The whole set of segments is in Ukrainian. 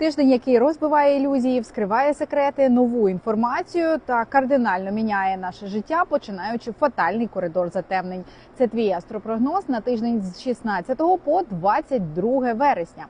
Тиждень, який розбиває ілюзії, вскриває секрети, нову інформацію та кардинально міняє наше життя, починаючи фатальний коридор затемнень. Це твій астропрогноз на тиждень з 16 по 22 вересня.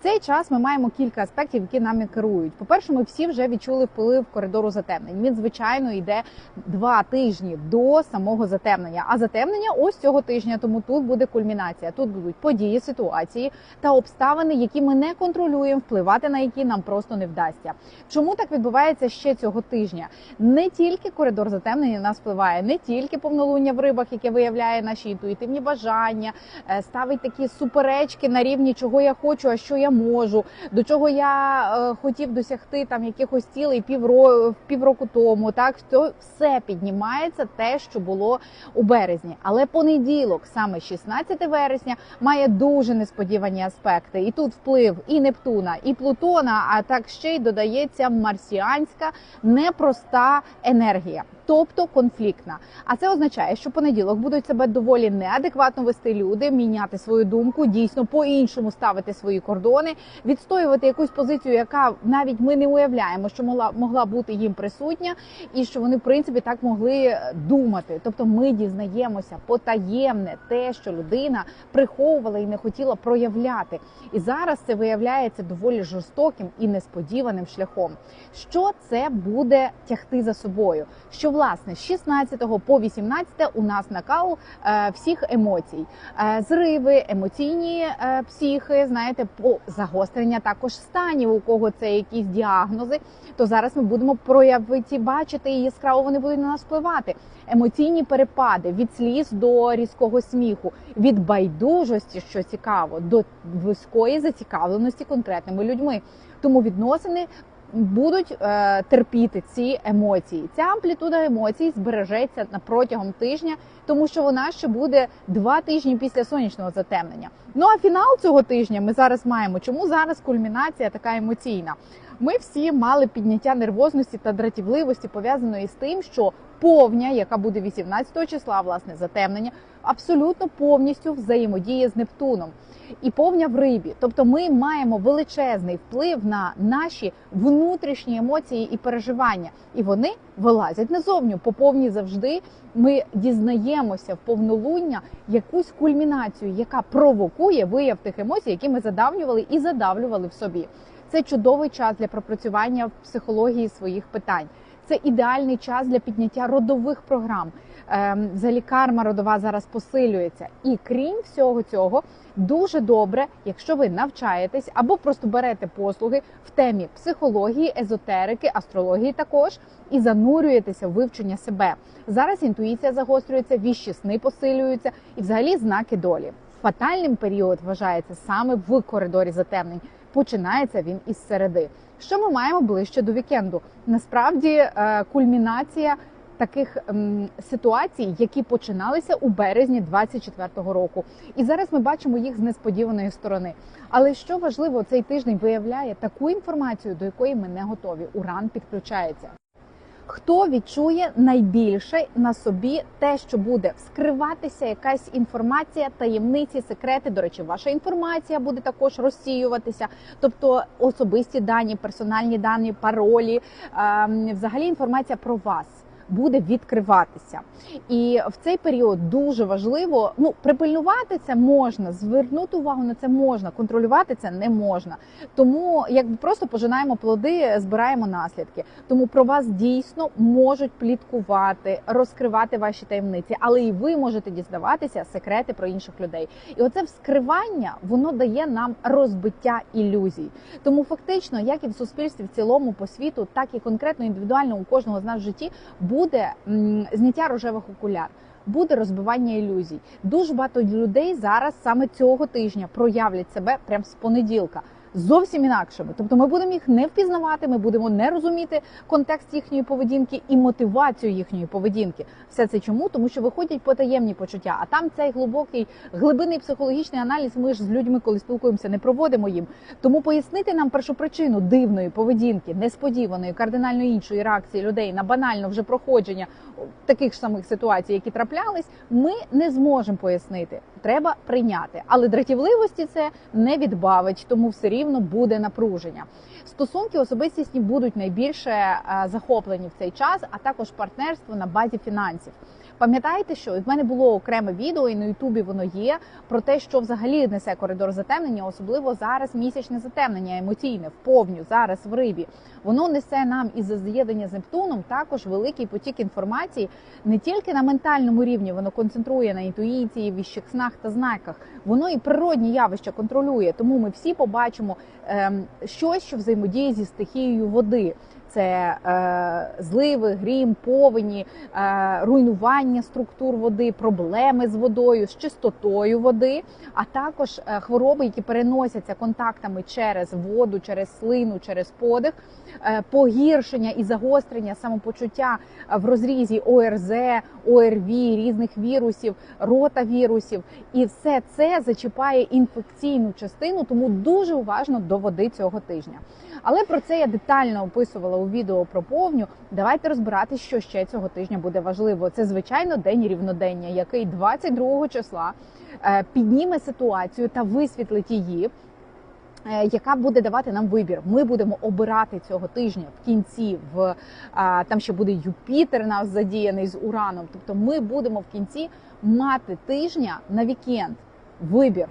В цей час ми маємо кілька аспектів, які нами керують. По перше, ми всі вже відчули вплив коридору затемнень. Він звичайно йде два тижні до самого затемнення. А затемнення ось цього тижня. Тому тут буде кульмінація. Тут будуть події, ситуації та обставини, які ми не контролюємо, впливати на які нам просто не вдасться. Чому так відбувається ще цього тижня? Не тільки коридор затемнення на нас впливає, не тільки повнолуння в рибах, яке виявляє наші інтуїтивні бажання, е, ставить такі суперечки на рівні, чого я хочу, а що я можу, до чого я е, хотів досягти там якихось цілей півро, півроку тому. Так то все піднімається те, що було у березні. Але понеділок, саме 16 вересня, має дуже несподівані аспекти. І тут вплив і Нептуна, і Плутона, а так ще й додається марсіанська непроста енергія. Тобто конфліктна, а це означає, що понеділок будуть себе доволі неадекватно вести люди, міняти свою думку, дійсно по-іншому ставити свої кордони, відстоювати якусь позицію, яка навіть ми не уявляємо, що могла могла бути їм присутня, і що вони в принципі так могли думати. Тобто, ми дізнаємося потаємне те, що людина приховувала і не хотіла проявляти. І зараз це виявляється доволі жорстоким і несподіваним шляхом. Що це буде тягти за собою? Що власне з 16 по 18 у нас накал е, всіх емоцій, е, зриви, емоційні е, психи, знаєте, по загострення також станів, у кого це якісь діагнози. То зараз ми будемо проявити, бачити і яскраво вони будуть на нас впливати. Емоційні перепади від сліз до різкого сміху, від байдужості, що цікаво, до вузької зацікавленості конкретними людьми. Тому відносини будуть е, терпіти ці емоції. Ця амплітуда емоцій збережеться на протягом тижня, тому що вона ще буде два тижні після сонячного затемнення. Ну а фінал цього тижня ми зараз маємо. Чому зараз кульмінація така емоційна? Ми всі мали підняття нервозності та дратівливості пов'язаної з тим, що повня, яка буде 18 числа, власне, затемнення, абсолютно повністю взаємодіє з Нептуном. І повня в рибі, тобто ми маємо величезний вплив на наші внутрішні емоції і переживання, і вони вилазять назовню. По повній завжди ми дізнаємося в повнолуння якусь кульмінацію, яка провокує вияв тих емоцій, які ми задавнювали і задавлювали в собі. Це чудовий час для пропрацювання в психології своїх питань. Це ідеальний час для підняття родових програм. Ем, Взагалі карма родова зараз посилюється. І крім всього цього, дуже добре, якщо ви навчаєтесь або просто берете послуги в темі психології, езотерики, астрології також і занурюєтеся в вивчення себе. Зараз інтуїція загострюється, віщі сни посилюються і взагалі знаки долі. Фатальним період вважається саме в коридорі затемнень. Починається він із середи. Що ми маємо ближче до вікенду? Насправді е, кульмінація таких ситуацій, які починалися у березні 24-го року, і зараз ми бачимо їх з несподіваної сторони. Але що важливо, цей тиждень виявляє таку інформацію, до якої ми не готові. Уран підключається. Хто відчує найбільше на собі те, що буде вскриватися якась інформація, таємниці, секрети. До речі, ваша інформація буде також розсіюватися, тобто особисті дані, персональні дані, паролі, ем, взагалі інформація про вас. Буде відкриватися, і в цей період дуже важливо ну припильнувати це можна, звернути увагу на це можна, контролювати це не можна. Тому якби просто пожинаємо плоди, збираємо наслідки. Тому про вас дійсно можуть пліткувати, розкривати ваші таємниці, але і ви можете дізнаватися секрети про інших людей. І оце вскривання воно дає нам розбиття ілюзій. Тому фактично, як і в суспільстві в цілому по світу, так і конкретно індивідуально у кожного з нас в житті буде зняття рожевих окуляр. Буде розбивання ілюзій. Дуже багато людей зараз саме цього тижня проявлять себе прямо з понеділка. Зовсім інакшими, тобто ми будемо їх не впізнавати, ми будемо не розуміти контекст їхньої поведінки і мотивацію їхньої поведінки. Все це чому? Тому що виходять потаємні почуття. А там цей глибокий глибинний психологічний аналіз. Ми ж з людьми, коли спілкуємося, не проводимо їм. Тому пояснити нам першу причину дивної поведінки, несподіваної, кардинально іншої реакції людей на банально вже проходження таких ж самих ситуацій, які траплялись, ми не зможемо пояснити. треба прийняти. Але дратівливості це не відбавить, тому все рівно буде напруження. Стосунки особистісні будуть найбільше е, захоплені в цей час, а також партнерство на базі фінансів. Пам'ятаєте, що в мене було окреме відео, і на Ютубі воно є про те, що взагалі несе коридор затемнення, особливо зараз місячне затемнення емоційне в повню зараз в рибі. Воно несе нам із за з Нептуном також великий потік інформації не тільки на ментальному рівні, воно концентрує на інтуїції, віщих снах та знаках. Воно і природні явища контролює. Тому ми всі побачимо ем, щось, що взаємодіє зі стихією води. Це е, зливи, грім, повені, е, руйнування структур води, проблеми з водою, з чистотою води, а також е, хвороби, які переносяться контактами через воду, через слину, через подих, е, погіршення і загострення самопочуття в розрізі ОРЗ, ОРВІ, різних вірусів, ротавірусів. І все це зачіпає інфекційну частину, тому дуже уважно до води цього тижня. Але про це я детально описувала у відео про повню. Давайте розбирати, що ще цього тижня буде важливо. Це звичайно день рівнодення, який 22 числа е, підніме ситуацію та висвітлить її. е, Яка буде давати нам вибір? Ми будемо обирати цього тижня в кінці. В там ще буде Юпітер нас задіяний з Ураном. Тобто, ми будемо в кінці мати тижня на вікенд вибір.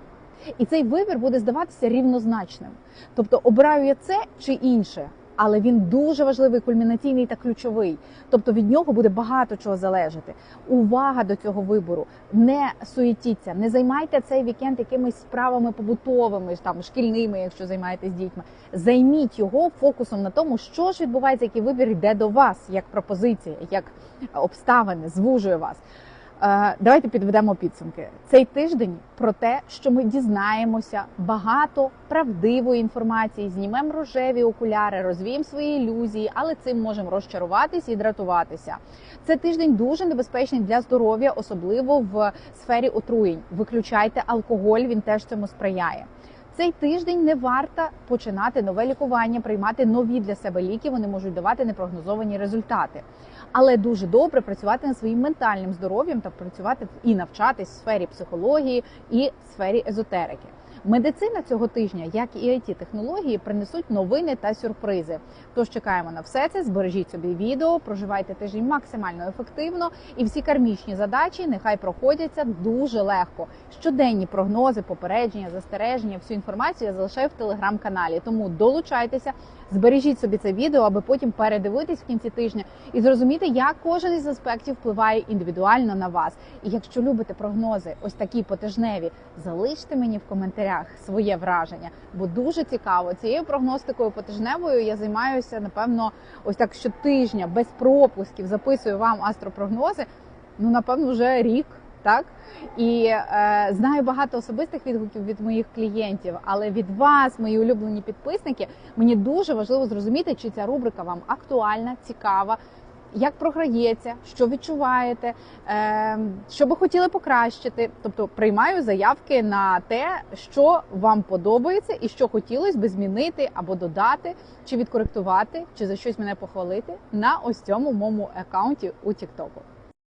І цей вибір буде здаватися рівнозначним. Тобто, обираю я це чи інше, але він дуже важливий, кульмінаційний та ключовий. Тобто від нього буде багато чого залежати. Увага до цього вибору. Не суетіться, не займайте цей вікенд якимись справами побутовими, там шкільними, якщо займаєтесь дітьми. Займіть його фокусом на тому, що ж відбувається, який вибір йде до вас, як пропозиція, як обставини, звужує вас. Давайте підведемо підсумки. Цей тиждень про те, що ми дізнаємося багато правдивої інформації, знімемо рожеві окуляри, розвіємо свої ілюзії, але цим можемо розчаруватись і дратуватися. Це тиждень дуже небезпечний для здоров'я, особливо в сфері отруєнь. Виключайте алкоголь, він теж цьому сприяє. Цей тиждень не варто починати нове лікування, приймати нові для себе ліки. Вони можуть давати непрогнозовані результати. Але дуже добре працювати над своїм ментальним здоров'ям та працювати і навчатись в сфері психології і в сфері езотерики. Медицина цього тижня, як і it технології, принесуть новини та сюрпризи. Тож чекаємо на все це. Збережіть собі відео, проживайте тиждень максимально ефективно, і всі кармічні задачі нехай проходяться дуже легко. Щоденні прогнози, попередження, застереження, всю інформацію я залишаю в телеграм-каналі. Тому долучайтеся, збережіть собі це відео, аби потім передивитись в кінці тижня і зрозуміти, як кожен із аспектів впливає індивідуально на вас. І якщо любите прогнози, ось такі потижневі, залиште мені в коментарях своє враження, бо дуже цікаво. Цією прогностикою потижневою я займаюся напевно ось так щотижня без пропусків. Записую вам астропрогнози. Ну напевно, вже рік. Так і е, знаю багато особистих відгуків від моїх клієнтів, але від вас, мої улюблені підписники, мені дуже важливо зрозуміти, чи ця рубрика вам актуальна, цікава, як програється, що відчуваєте, е, що би хотіли покращити. Тобто приймаю заявки на те, що вам подобається, і що хотілося би змінити або додати, чи відкоректувати, чи за щось мене похвалити на ось цьому моєму аккаунті у TikTok.